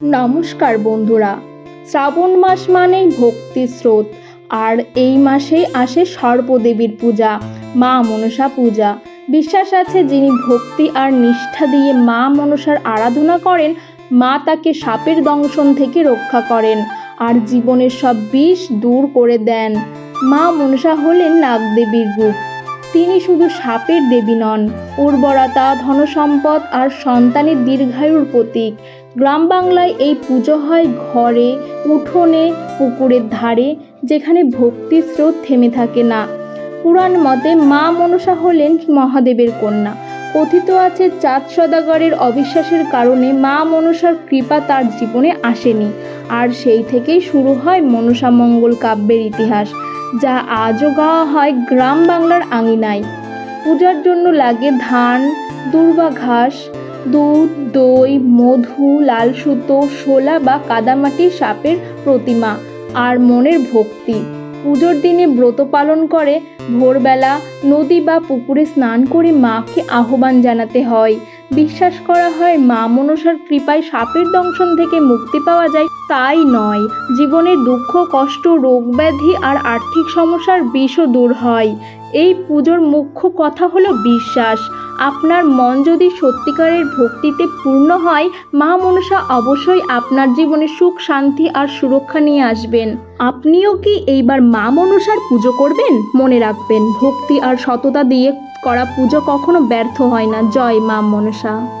নমস্কার বন্ধুরা। শ্রাবণ মাস মানেই ভক্তি স্রোত, আর এই মাসেই আসে সর্বদেবীর পূজা, মা মনসা পূজা। বিশ্বাস আছে যিনি ভক্তি আর নিষ্ঠা দিয়ে মা মনসার আরাধনা করেন, মা তাকে সাপের দংশন থেকে রক্ষা করেন, আর জীবনের সব বিষ দূর করে দেন। মা মনসা হলেন নাগদেবীর রূপ। তিনি শুধু সাপের দেবী নন, উর্বরতা, ধনসম্পদ আর সন্তানের দীর্ঘায়ুর প্রতীক। গ্রাম বাংলায় এই পুজো হয় ঘরে, উঠোনে, পুকুরের ধারে, যেখানে ভক্তির স্রোত থেমে থাকে না। পুরাণ মতে মা মনসা হলেন মহাদেবের কন্যা। কথিত আছে চাঁদ সদাগরের অবিশ্বাসের কারণে মা মনসার কৃপা তার জীবনে আসেনি। আর সেই থেকেই শুরু হয় মনসা মঙ্গল কাব্যের ইতিহাস, যা আজও গাওয়া হয় গ্রাম বাংলার আঙিনায়। পূজার জন্য লাগে ধান, দুর্বা ঘাস দুধ, দই, মধু, লাল সুতো শোলা বা কাদামাটির সাপের প্রতিমা আর মনের ভক্তি। পুজোর দিনে ব্রত পালন করে, ভোরবেলা নদী বা পুকুরে স্নান করে মাকে আহ্বান জানাতে হয়। বিশ্বাস করা হয়, মা মনসার কৃপায় সাপের দংশন থেকে মুক্তি পাওয়া যায়। তাই নয় জীবনের দুঃখ, কষ্ট, রোগ ব্যাধি আর আর্থিক সমস্যার বিষও দূর হয়। এই পুজোর মুখ্য কথা হলো বিশ্বাস। আপনার মন যদি সত্যিকারের ভক্তিতে পূর্ণ হয়, মা মনসা অবশ্যই আপনার জীবনে সুখ, শান্তি আর সুরক্ষা নিয়ে আসবেন। আপনিও কি এইবার মা মনসার পুজো করবেন? মনে রাখবেন, ভক্তি আর সততা দিয়ে করা পুজো কখনো ব্যর্থ হয় না। জয় মা মনসা।